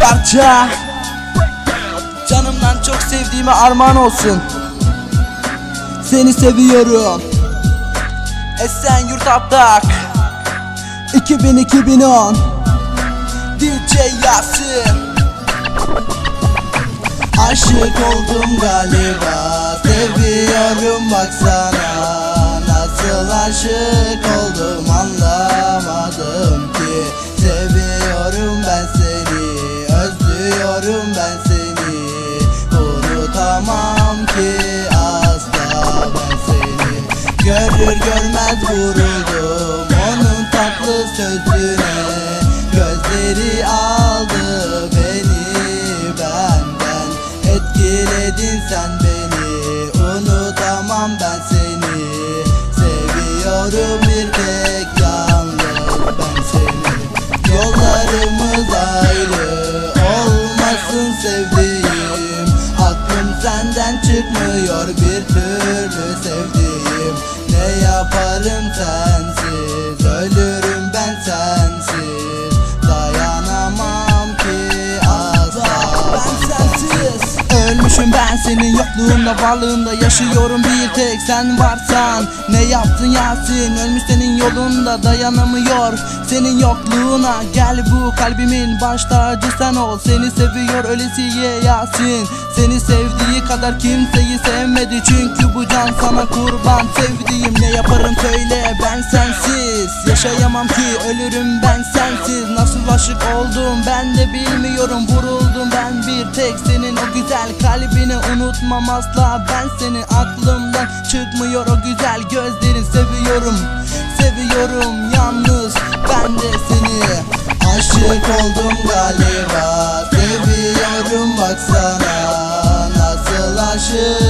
parça. Canımdan çok sevdiğime armağan olsun. Seni seviyorum. Esen Yurt Aptak 2000-2010 DJ Yasin. Aşık oldum galiba. Seviyorum baksana Nasıl aşık oldum anlamadım vuruldum Onun tatlı sözüne. Gözleri aldı beni benden Etkiledin sen beni. Unutamam ben seni. Seviyorum bir tek yalnız ben seni. Yollarımız ayrı olmasın sevdiğim. Aklım senden çıkmıyor bir türlü sevdiğim yaparım sensiz ben senin yokluğunda varlığında yaşıyorum bir tek sen varsan. Ne yaptın Yasin? Ölmüş senin yolunda dayanamıyor. Senin yokluğuna gel bu kalbimin baş tacı sen ol. Seni seviyor ölesiye Yasin. Seni sevdiği kadar kimseyi sevmedi. Çünkü bu can sana kurban. Sevdiğim Ne yaparım söyle ben sensiz. Yaşayamam ki ölürüm ben sensiz. Nasıl aşık oldum ben de bilmiyorum. Vuruldum ben bir tek senin güzel kalbini unutmam asla. Ben seni aklımdan çıkmıyor o güzel gözlerin Seviyorum, seviyorum yalnız ben de seni. Aşık oldum galiba Seviyorum baksana. Nasıl aşık